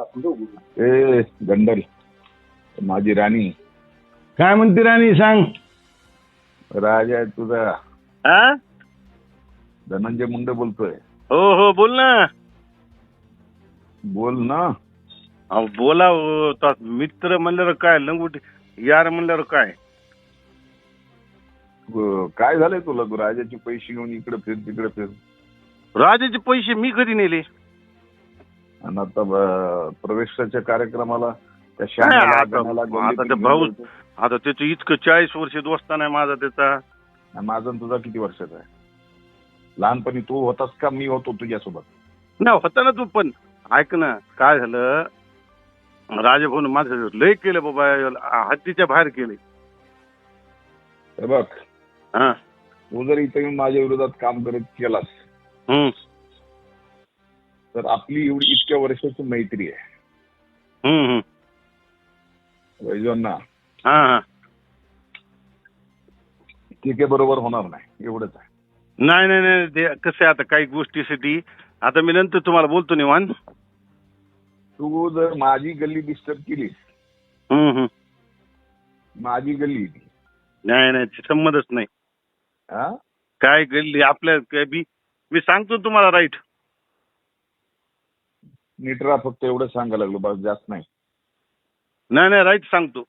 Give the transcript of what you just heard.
ए गंडल. माझी राणी. काय म्हणते राणी सांग. राजा आहे तुझा. हा? धनंजय मुंडे बोलतोय. हो हो बोल ना. बोल ना. अहो बोला हो, तो मित्र म्हणल्यावर काय लंगुट यार म्हणल्यावर काय? ग- काय झालंय तुला? तू राजाचे पैसे घेऊन इकडे फिर तिकडे फिर. राजाचे पैसे मी कधी नेले? आणि आता प्रवेशाच्या कार्यक्रमाला त्या श्यामाला, आता- ते भाऊ-. आता त्याचं इतकं चाळीस वर्ष दोस्ता नाही माझा त्याचा. आणि माझा आणि तुझा किती वर्षाचा आहे? लहानपणी तू होतास का मी होतो तुझ्यासोबत? नाही होता ना तू पण ऐक ना काय झालं? राजभवन माझं लय केलं बाबा हद्दीच्या बाहेर केले हे बघ. हा. तू जर इथे येऊन माझ्या विरोधात काम करत केलास तर आपली एवढी इतक्या वर्षाची मैत्री आहे. वैजवांना हा हा. ठीक आहे बरोबर होणार नाही. एवढंच आहे. नाही नाही नाही कसं आहे आता काही गोष्टीसाठी. आता मी नंतर तुम्हाला बोलतो निवान तू जर माझी गल्ली डिस्टर्ब केलीस. हम्म हम्म. माझी गल्ली. नाही नाही संमतच नाही. हा काय गल्ली आपल्या मी सांगतो तुम्हाला राईट. नीट राहा फक्त एवढं सांगायला लागलो बस जास्त नाही. नाही नाही राईट सांगतो.